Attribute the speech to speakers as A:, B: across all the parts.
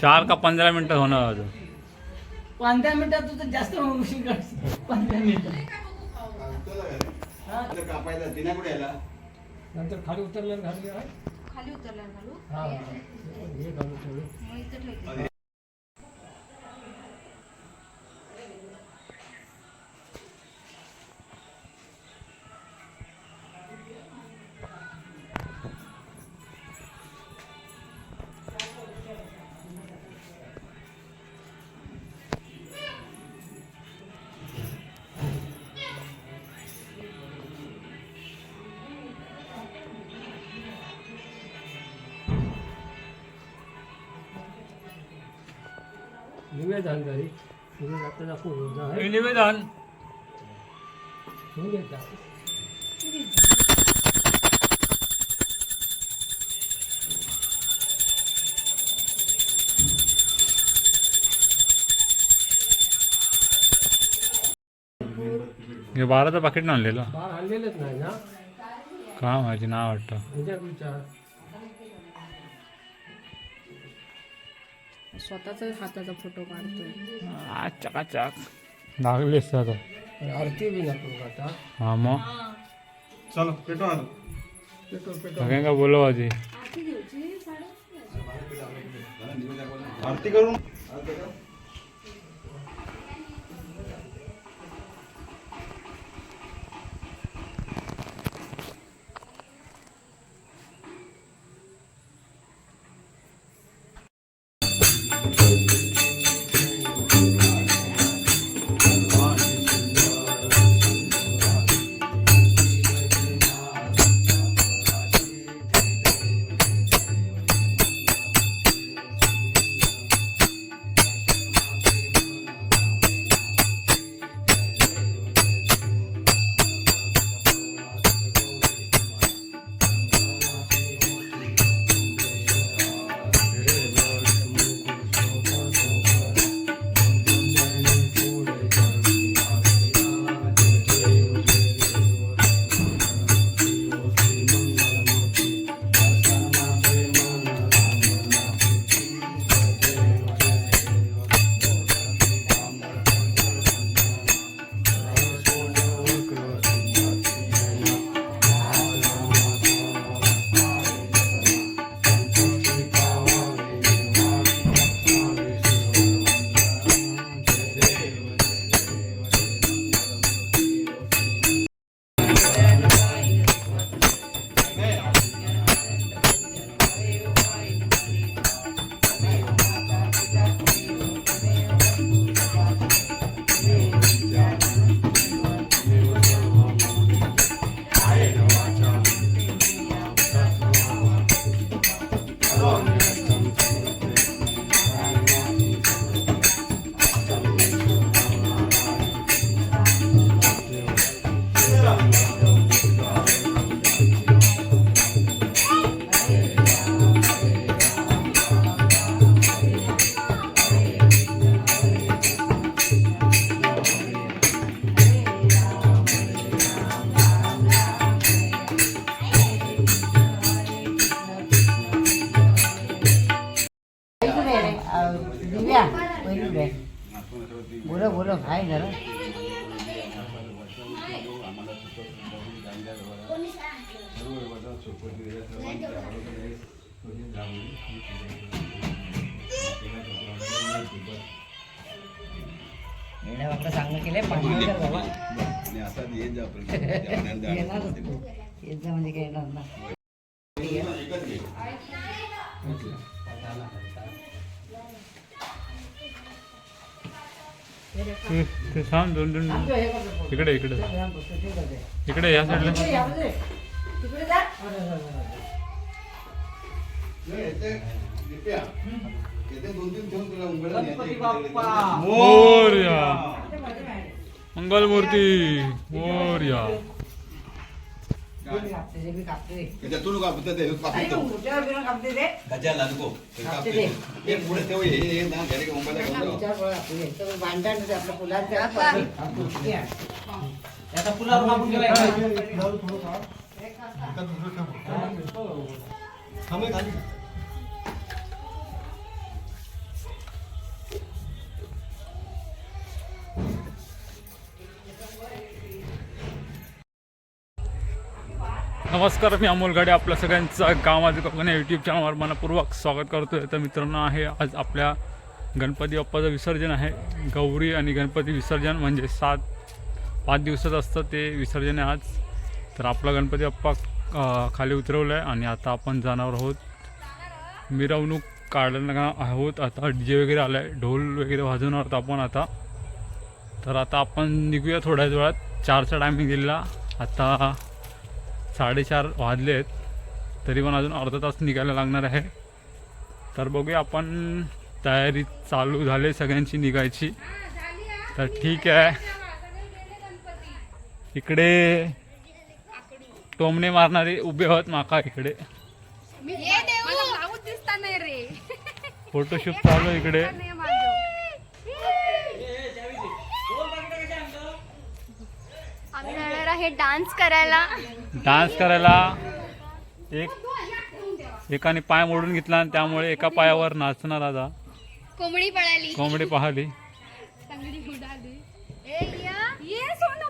A: चार का पंधरा मिनिटं होणार अजून.
B: पंधरा मिनिटात तुझं जास्त उशीर करशील. पंधरा मिनिटं
C: कापायचा दिना कुठे याला?
B: नंतर खाली उतरल्यावर घालली आहे.
D: खाली उतरल्यावर घालू.
B: हा हे. घालू निवेदन घरी निवेदन आता दाखवू आहे
A: निवेदन.
B: निवेदन.
A: हे बाराचं पाकिट आणलेलं?
B: बाळ आणलेलंच नाही ना?
A: का माहिती नाव वाटतं.
B: विचार विचार.
E: स्वतःच हाताचा फोटो काढतोय.
A: आ, चकाचक
B: पण आरती बी नको आता?
A: हा मग.
C: चलो पेटो आता
A: सगळ्यांना बोलव आधी.
C: आरती करून.
F: पहिली बॅग बोलो बोलो हाय जरा येण्या बाबा सांगणं केलंय वगैरे बाबा.
C: असा येत जा
F: म्हणजे काय येणार ना
A: ते ते दोन दोन इकडे इकडे. इकडे या साईडला
F: जा
C: नाही, याचे- त्याच्या तू कापत ते कापत गजाला नको ते कापते ते. हे पुढे ठेव हे हे ना घरी मुंबईला घेऊन जाऊ.
F: भांडण आपलं फुलांचं
B: आता पुलावर कापून ठेवायचं.
A: नमस्कार मी अमोल गाडे आपल्या सगळ्यांचं गावामध्ये कोकण यूट्यूब चॅनलवर मनपूर्वक स्वागत करतोय. तर मित्रांनो आहे आज आपल्या गणपती बाप्पाचं विसर्जन आहे. गौरी आणि गणपती विसर्जन म्हणजे सात पाच दिवसात असतं ते विसर्जन आहे आज. तर आपला गणपती बाप्पा खाली उतरवलं आहे आणि आता आपण जाणार आहोत मिरवणूक काढणार आहोत. आता डी जे वगैरे आलं आहे ढोल वगैरे वाजवणार आहोत आपण आता. तर आता आपण निघूया थोड्याच वेळात. चारचा टायमिंग दिलेला आता साडेचार वाजले आहेत तरी पण अजून अर्धा तास निघायला लागणार आहे. तर बघूया आपण तयारी चालू झाली सगळ्यांची निघायची. तर ठीक आहे. इकडे टोमणे मारणारे उभे आहोत माका इकडे. फोटोशूट चालू आहे इकडे
D: नाही माझं.
G: आम्ही जाणार आहे डान्स करायला.
A: डान्स करायला एक एकाने पाय मोडून घेतला आणि त्यामुळे एका पायावर नाचणार आता.
G: कोंबडी पळाली.
A: कोंबडी पाहिली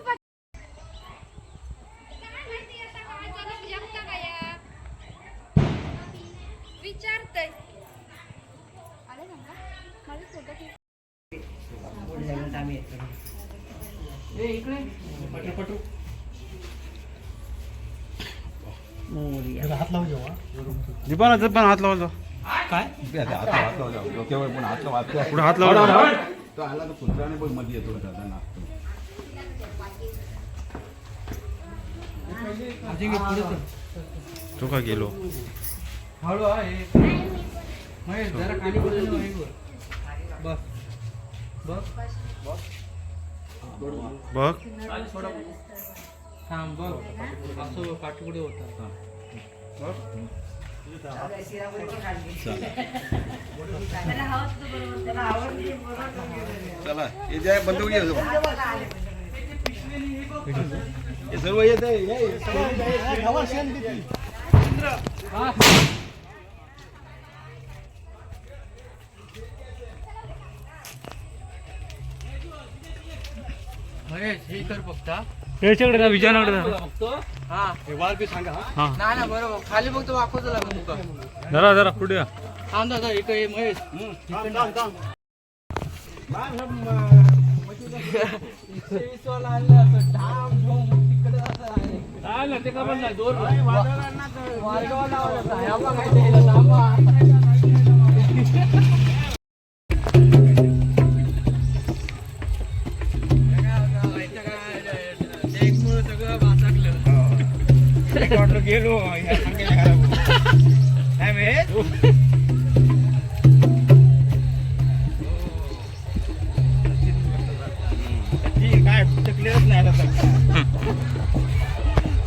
G: पट विचारतय.
B: इकडे.
A: पण हात लावतो
B: काय?
C: ते आता हात हात लावा जाऊ. डोक्यावर पण हात लावा. हात
A: पुढे हात लावला
C: मध्ये येतो दादा नाचतो
A: तो का गेलो?
B: हळू हा, हे. महेश जरा खाली बोलले ना महेश वर. बस. बस.
A: बघ.
B: थोडं थांब बघ. असं पाठपुढे होता.
C: चला हे जे आहे बंद. हे सर्व येत आहे हे.
B: महेश हे कर फक्त हा.
A: याच्याकडे जा विजयनगरकडे जा.
B: बघतो हा.
A: हा.
B: नाही ना बरोबर. खाली बघतो वाकवतो लागेल तुका
A: जरा जरा पुढे या.
B: थांब दादा इकडे ये, महेश.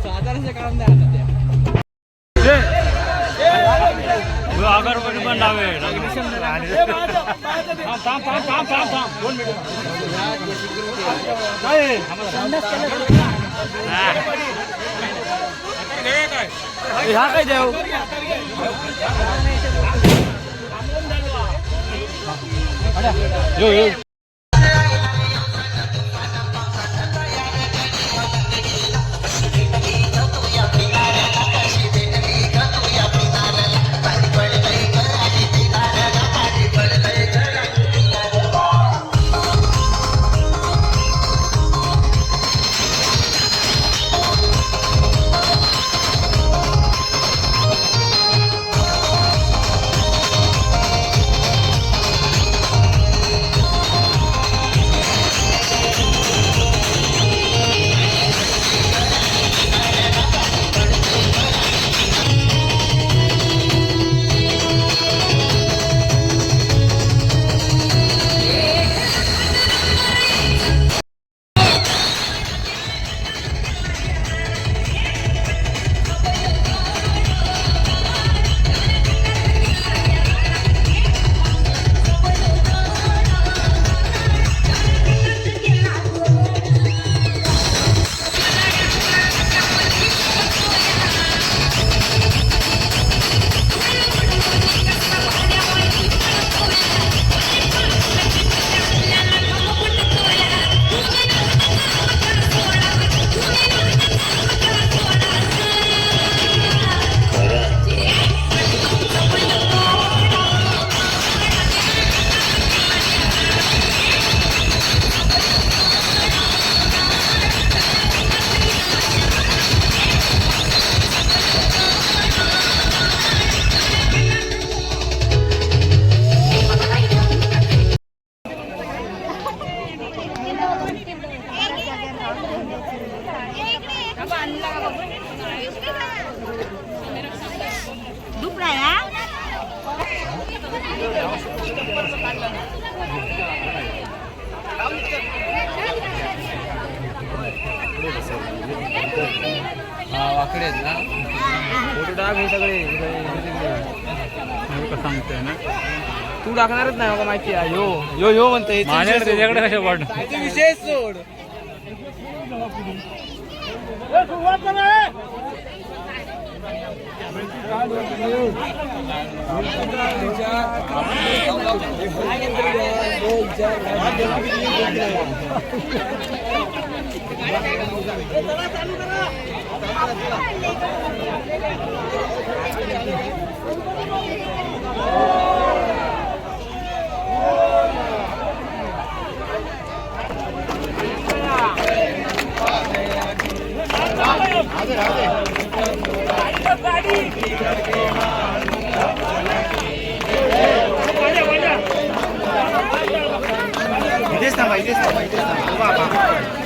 B: साधारण काम नाही आता त्या
A: अगरबत्ती पण लावे थांब थांब थांब थांब थांब दोन
B: काय देऊ
A: यो यो
H: टाकणारच नाही मला माहिती आहे. यो यो यो म्हणतोय
A: माझ्याकडे त्याच्याकडे कशा वाट
H: विशेष सोड.
C: 이대스 나봐 이대스 나봐 이대스 나봐 봐봐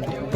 C: 占领。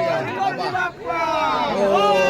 C: Oh.